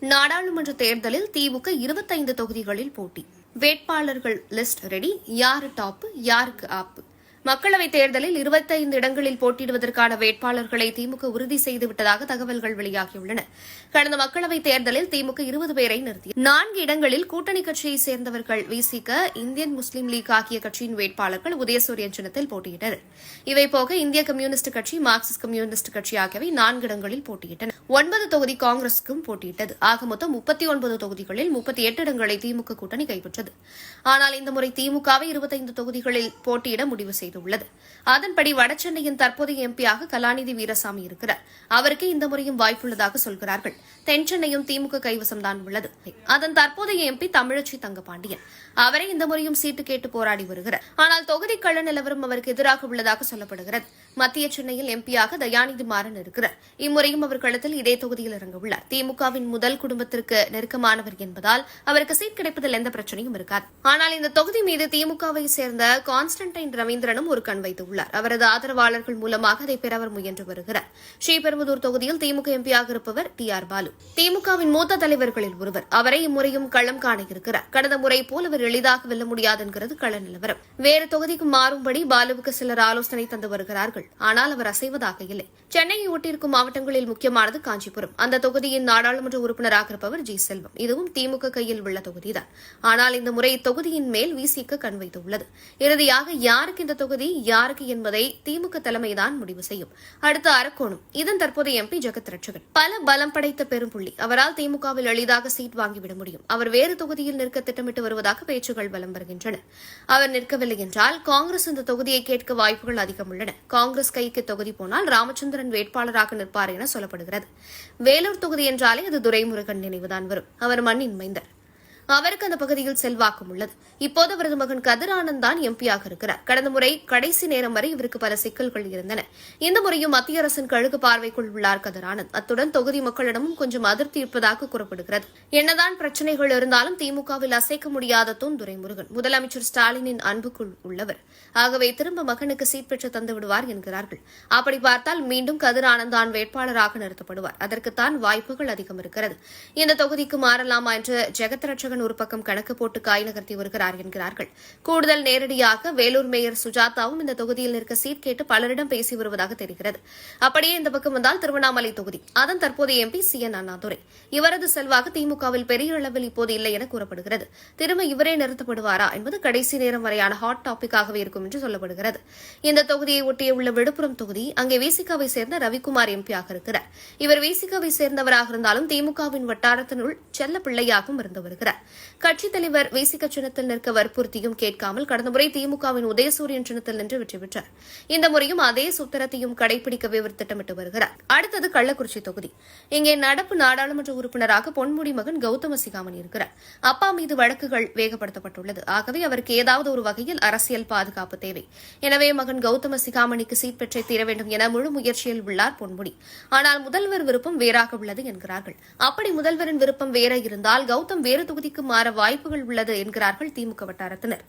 நாடாளுமன்ற தேர்தலில் திமுக இருபத்தைந்து தொகுதிகளில் போட்டி. வேட்பாளர்கள் லிஸ்ட் ரெடி. யாரு டாப் யாருக்கு ஆப்பு? மக்களவைத் தேர்தலில் இருபத்தைந்து இடங்களில் போட்டியிடுவதற்கான வேட்பாளர்களை திமுக உறுதி செய்துவிட்டதாக தகவல்கள் வெளியாகியுள்ளன. கடந்த மக்களவைத் தேர்தலில் திமுக இருபது பேரை நிறுத்தி நான்கு இடங்களில் கூட்டணி கட்சியைச் சேர்ந்தவர்கள் விசிக இந்தியன் முஸ்லீம் லீக் ஆகிய கட்சியின் வேட்பாளர்கள் உதயசூரியன் சின்னத்தில் போட்டியிட்டனர். இவை போக இந்திய கம்யூனிஸ்ட் கட்சி மார்க்சிஸ்ட் கம்யூனிஸ்ட் கட்சி ஆகியவை நான்கு இடங்களில் போட்டியிட்டன. ஒன்பது தொகுதி காங்கிரஸுக்கும் போட்டியிட்டது. ஆக மொத்தம் முப்பத்தி ஒன்பது தொகுதிகளில் முப்பத்தி எட்டு இடங்களை திமுக கூட்டணி கைப்பற்றது. ஆனால் இந்த முறை திமுகவை இருபத்தைந்து தொகுதிகளில் போட்டியிட முடிவு செய்துள்ளது. அதன்படி வடசென்னையின் தற்போதைய எம்பியாக கலாநிதி வீரசாமி இருக்கிறார். அவருக்கு இந்த முறையும் வாய்ப்புள்ளதாக சொல்கிறார்கள். தென்சென்னையும் திமுக கைவசம்தான் உள்ளது. அதன் தற்போதைய எம்பி தமிழச்சி தங்கபாண்டியன். அவரை இந்த முறையும் சீட்டு கேட்டு போராடி வருகிறார். ஆனால் தொகுதி கள்ள நிலவரம் அவருக்கு எதிராக உள்ளதாக சொல்லப்படுகிறது. மத்திய சென்னையில் எம்பியாக தயாநிதி மாறன் இருக்கிறார். இம்முறையும் அவர் களத்தில் இதே தொகுதியில் இறங்கவுள்ளார். திமுகவின் முதல் குடும்பத்திற்கு நெருக்கமானவர் என்பதால் அவருக்கு சீட் கிடைப்பதில் எந்த பிரச்சனையும் இருக்காது. ஆனால் இந்த தொகுதி மீது திமுகவை சேர்ந்த கான்ஸ்டன்டைன் ரவீந்திரனும் மூலம் ஒரு கண் வைத்துள்ளார். அவரது ஆதரவாளர்கள் மூலமாக அதை பெற அவர் முயன்று வருகிறார். ஸ்ரீபெரும்புதூர் தொகுதியில் திமுக எம்பியாக இருப்பவர் டி ஆர் பாலு. திமுகவின் மூத்த தலைவர்களில் ஒருவர். அவரை இம்முறையும் களம் காண இருக்கிறார். கடந்த முறை போல் அவர் எளிதாக வெல்ல முடியாது என்கிறது கள நிலவரம். வேறு தொகுதிக்கு மாறும்படி பாலுவுக்கு சிலர் ஆலோசனை தந்து வருகிறார்கள். ஆனால் அவர் அசைவதாக இல்லை. சென்னையை ஒட்டியிருக்கும் மாவட்டங்களில் முக்கியமானது காஞ்சிபுரம். அந்த தொகுதியின் நாடாளுமன்ற உறுப்பினராக இருப்பவர் ஜி செல்வம். இதுவும் திமுக கையில் உள்ள தொகுதிதான். ஆனால் இந்த முறை இத்தொகுதியின் மேல் விசிக்க கண் வைத்துள்ளது. இறுதியாக யாருக்கு இந்த தொகுதி தொகுதி யாருக்கு என்பதை திமுக தலைமைதான் முடிவு செய்யும். அடுத்து அரக்கோணம். இதன் தற்போதைய எம்பி ஜெகத் ரட்சகன் பல பலம் படைத்த பெரும்புள்ளி அவரால் திமுகவில் எளிதாக சீட் வாங்கிவிட முடியும். அவர் வேறு தொகுதியில் நிற்க திட்டமிட்டு வருவதாக பேச்சுகள் வலம் வருகின்றன. அவர் நிற்கவில்லை என்றால் காங்கிரஸ் இந்த தொகுதியை கேட்க வாய்ப்புகள் அதிகம் உள்ளன. காங்கிரஸ் கைக்கு தொகுதி போனால் ராமச்சந்திரன் வேட்பாளராக நிற்பார் என சொல்லப்படுகிறது. வேலூர் தொகுதி என்றாலே அது துரைமுருகன் நினைவுதான் வரும். அவர் மண்ணின் மைந்தர். அவருக்கு அந்த பகுதியில் செல்வாக்கும் உள்ளது. இப்போது அவரது மகன் கதிர் ஆனந்த் தான் எம்பியாக இருக்கிறார். கடந்த முறை கடைசி நேரம் வரை இவருக்கு பல சிக்கல்கள் இருந்தன. இந்த முறையும் மத்திய அரசின் கழுகு பார்வைக்குள் உள்ளார் கதிர் ஆனந்த். அத்துடன் தொகுதி மக்களிடமும் கொஞ்சம் அதிருப்தி இருப்பதாக கூறப்படுகிறது. என்னதான் பிரச்சனைகள் இருந்தாலும் திமுகவில் அசைக்க முடியாத தூண் துரைமுருகன் முதலமைச்சர் ஸ்டாலினின் அன்புக்குள் உள்ளவர். ஆகவே திரும்ப மகனுக்கு சீட் பெற்று தந்து விடுவார் என்கிறார்கள். அப்படி பார்த்தால் மீண்டும் கதிர் ஆனந்த் தான் வேட்பாளராக நிறுத்தப்படுவார். அதற்குத்தான் வாய்ப்புகள் அதிகம் இருக்கிறது இந்த தொகுதிக்கு மாறலாமா என்று ஜெகத்ரட்சகன் ரட்சகன் ஒரு பக்கம் கணக்கு போட்டு காய் நகர்த்தி வருகிறார் என்கிறார்கள். கூடுதல் நேரடியாக வேலூர் மேயர் சுஜாதாவும் இந்த தொகுதியில் நிற்க சீட் கேட்டு பலரிடம் பேசி வருவதாக தெரிகிறது. அப்படியே இந்த பக்கம் வந்தால் திருவண்ணாமலை தொகுதி. அதன் தற்போதைய எம்பி சி என் அண்ணாதுரை. இவரது செல்வாக்கு திமுகவில் பெரிய அளவில் இப்போது இல்லை என கூறப்படுகிறது. திரும்ப இவரே நிறுத்தப்படுவாரா என்பது கடைசி நேரம் வரையான ஹாட் டாபிக்காகவே இருக்கும் என்று சொல்லப்படுகிறது. இந்த தொகுதியை ஒட்டிய உள்ள விழுப்புரம் தொகுதி அங்கே விசிகாவை சேர்ந்த ரவிக்குமார் எம்பியாக இருக்கிறார். இவர் விசிகாவை சேர்ந்தவராக இருந்தாலும் திமுகவின் வட்டாரத்தினுள் செல்ல பிள்ளையாகவும் இருந்து வருகிறார். கட்சித் தலைவர் விசிக சின்னத்தில் நிற்க வற்புறுத்தியும் கேட்காமல் கடந்த முறை திமுகவின் உதயசூரியன் சின்னத்தில் நின்று வெற்றி பெற்றார். இந்த முறையும் அதே சூத்திரத்தையும் கடைபிடிக்கவே அவர் திட்டமிட்டு வருகிறார். அடுத்தது கள்ளக்குறிச்சி தொகுதி. இங்கே நடப்பு நாடாளுமன்ற உறுப்பினராக பொன்முடி மகன் கௌதம சிகாமன் இருக்கிறார். அப்பா மீது வழக்குகள் வேகப்படுத்தப்பட்டுள்ளது. ஆகவே அவருக்கு ஏதாவது ஒரு வகையில் அரசியல் பாதுகாப்பு தேவை. எனவே மகன் கௌதம சிகாமணிக்கு சீட் பெற்றே தீர வேண்டும் என முழு முயற்சியில் உள்ளார் பொன்முடி. ஆனால் முதல்வர் விருப்பம் வேறாக உள்ளது என்கிறார்கள். அப்படி முதல்வரின் விருப்பம் வேற இருந்தால் கௌதம் வேறு தொகுதிக்கு மாற வாய்ப்புகள் உள்ளது என்கிறார்கள் திமுக வட்டாரத்தினர்.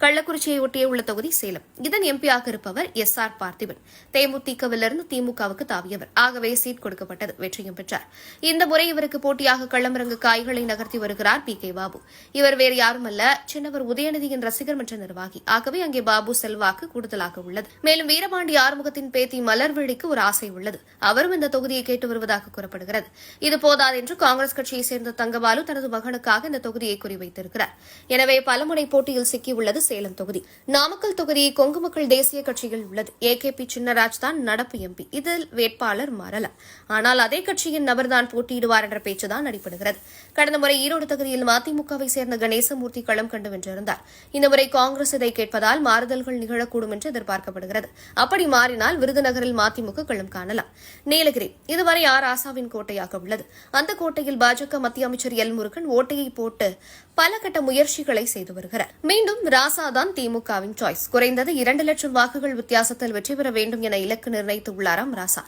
கள்ளக்குறிச்சியை ஒட்டிய உள்ள தொகுதி சேலம். இதன் எம்பியாக இருப்பவர் எஸ் ஆர் பார்த்திபன். தேமுதிகவிலிருந்து திமுகவுக்கு தாவியவர். ஆகவே சீட் கொடுக்கப்பட்டது. வெற்றியும் பெற்றார். இந்த முறை இவருக்கு போட்டியாக களமிறங்கு காய்களை நகர்த்தி வருகிறார் பி கே பாபு. இவர் வேறு யாரும் அல்ல சின்னவர் உதயநிதியின் ரசிகர் மன்ற நிர்வாகி. ஆகவே அங்கே பாபு செல்வாக்கு கூடுதலாக உள்ளது. மேலும் வீரபாண்டி ஆறுமுகத்தின் பேத்தி மலர்விழிக்கு ஒரு ஆசை உள்ளது. அவரும் இந்த தொகுதியை கேட்டு வருவதாக கூறப்படுகிறது. இது போதாது என்று காங்கிரஸ் கட்சியைச் சேர்ந்த தங்கபாலு தனது மகனுக்காக இந்த தொகுதியை குறிவைத்திருக்கிறார். எனவே பலமுனை போட்டியில் சிக்கியுள்ளது சேலம் தொகுதி. நாமக்கல் தொகுதி கொங்கு மக்கள் தேசிய கட்சியில் உள்ளது. ஏ கே பி சின்னராஜ் தான் நடப்பு எம்பி இதில் வேட்பாளர் மாறலாம் ஆனால் அதே கட்சியின் நபர்தான் போட்டியிடுவார் என்ற பேச்சுதான் அடிபடுகிறது கடந்த முறை ஈரோடு தொகுதியில் மதிமுகவை சேர்ந்த கணேசமூர்த்தி களம் கண்டு வென்றிருந்தார். இந்த முறை காங்கிரஸ் இதை கேட்பதால் மாறுதல்கள் நிகழக்கூடும் என்று எதிர்பார்க்கப்படுகிறது. அப்படி மாறினால் விருதுநகரில் மதிமுக களம் காணலாம். நீலகிரி. இதுவரை ஆர் ஆசாவின் கோட்டையாக உள்ளது. அந்த கோட்டையில் பாஜக மத்திய அமைச்சர் எல் முருகன் ஓட்டையை போட்டு போட்டு பல கட்ட முயற்சிகளை செய்து வருகிறார். மீண்டும் ராசாதான் திமுகவின் சாய்ஸ் குறைந்தது இரண்டு லட்சம் வாக்குகள் வித்தியாசத்தில் வெற்றி பெற வேண்டும் என இலக்கு நிர்ணயித்துள்ளாராம் ராசா.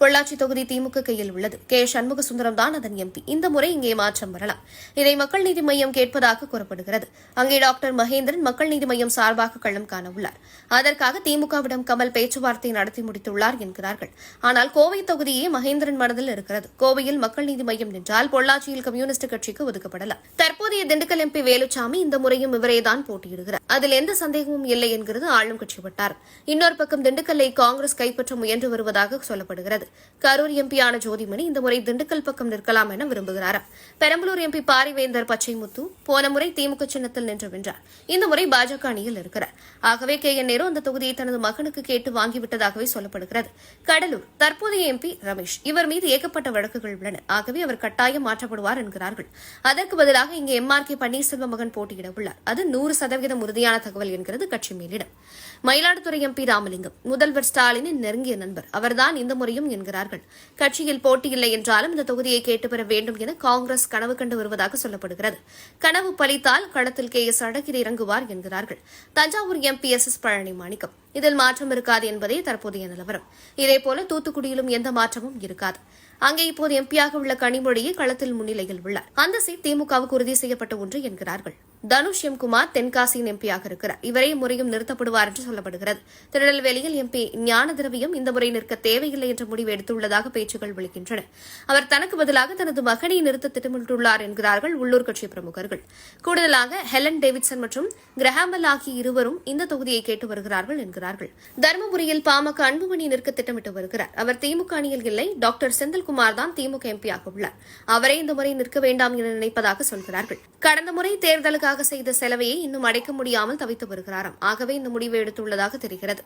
பொள்ளாச்சி தொகுதி திமுக கையில் உள்ளது. கே. சண்முக சுந்தரம் தான் அதன் எம்பி இந்த முறை இங்கே மாற்றம் வரலாம். இதை மக்கள் நீதி மையம் கேட்பதாக கூறப்படுகிறது. அங்கே டாக்டர் மகேந்திரன் மக்கள் நீதி மையம் சார்பாக களம் காண உள்ளார். அதற்காக திமுகவிடம் கமல் பேச்சுவார்த்தை நடத்தி முடித்துள்ளார் என்கிறார்கள். ஆனால் கோவை தொகுதியே மகேந்திரன் மனதில் இருக்கிறது. கோவையில் மக்கள் நீதி மையம் நின்றால் பொள்ளாச்சியில் கம்யூனிஸ்ட் கட்சிக்கு ஒதுக்கப்படலாம். தற்போதைய திண்டுக்கல் எம்பி வேலுச்சாமி இந்த முறையும் இவரேதான் போட்டியிடுகிறார். அதில் எந்த சந்தேகமும் இல்லை என்கிறது ஆளும் கட்சி வட்டார் இன்னொரு பக்கம் திண்டுக்கல்லை காங்கிரஸ் கைப்பற்ற முயன்று வருவதாக சொல்லப்படுகிறது. கரூர் எம்பியான ஜோதிமணி இந்த முறை திண்டுக்கல் பக்கம் நிற்கலாம் என விரும்புகிறார் பெரம்பலூர் எம்பி பாரிவேந்தர் பச்சைமுத்து போன முறை திமுக சின்னத்தில் நின்று வென்றார். இந்த முறை பாஜக அணியில் இருக்கிறார். ஆகவே கே. என். நேரு அந்த தொகுதியை தனது மகனுக்கு கேட்டு வாங்கிவிட்டதாகவே சொல்லப்படுகிறது. கடலூர் தற்போதைய எம்பி ரமேஷ் இவர் மீது ஏகப்பட்ட வழக்குகள் உள்ளன. ஆகவே அவர் கட்டாயம் மாற்றப்படுவார் என்கிறார்கள். அதற்கு பதிலாக இங்கு எம்ஆர்கே பன்னீர்செல்வம் மகன் போட்டியிட உள்ளார். அது நூறு சதவீதம் உறுதியான தகவல் என்கிறது கட்சி மேலிடம். மயிலாடுதுறை எம்பி ராமலிங்கம் முதல்வர் ஸ்டாலினின் நெருங்கிய நண்பர். அவர்தான் இந்த முறையும் என்கிறார்கள். கட்சியில் போட்டியில்லை என்றாலும் இந்த தொகுதியை கேட்டு பெற வேண்டும் என காங்கிரஸ் கனவு கண்டு வருவதாக சொல்லப்படுகிறது. கனவு பலித்தால் களத்தில் கே எஸ் அழகிரி இறங்குவார் என்கிறார்கள். Thanjavur MP S S Palani Manickam. இதில் மாற்றம் இருக்காது என்பதே தற்போதைய நிலவரம். இதேபோல தூத்துக்குடியிலும் எந்த மாற்றமும் இருக்காது. அங்கே இப்போது எம்பியாக உள்ள கனிமொழியை களத்தில் முன்னிலையில் உள்ளார். அந்த சீட் திமுகவுக்கு உறுதி செய்யப்பட்ட ஒன்று என்கிறார்கள். தனுஷ் எம்குமார் தென்காசியின் எம்பியாக இருக்கிறார். இவரே முறையும் நிறுத்தப்படுவார் என்று சொல்லப்படுகிறது. திருநெல்வேலியில் எம்பி ஞான திரவியம் இந்த முறை நிற்க தேவையில்லை என்ற முடிவு எடுத்துள்ளதாக பேச்சுகள் விழுக்கின்றன. அவர் தனக்கு பதிலாக தனது மகனை நிறுத்த திட்டமிட்டுள்ளார் என்கிறார்கள் உள்ளூர் கட்சி பிரமுகர்கள். கூடுதலாக ஹெலன் டேவிட்சன் மற்றும் கிரஹாம்பல் ஆகிய இருவரும் இந்த தொகுதியை கேட்டு வருகிறார்கள் என்கிறார்கள். தருமபுரியில் பாமக அன்புமணி நிற்க திட்டமிட்டு வருகிறார். அவர் திமுக அணியில் இல்லை டாக்டர் செந்தில்குமார் தான் திமுக எம்பியாக உள்ளார். அவரே இந்த முறை நிற்க வேண்டாம் என நினைப்பதாக சொல்கிறார்கள். கடந்த முறை தேர்தலுக்காக செய்த செலவையை இன்னும் அடைக்க முடியாமல் தவித்து வருகிறாராம். ஆகவே இந்த முடிவை எடுத்துள்ளதாக தெரிகிறது.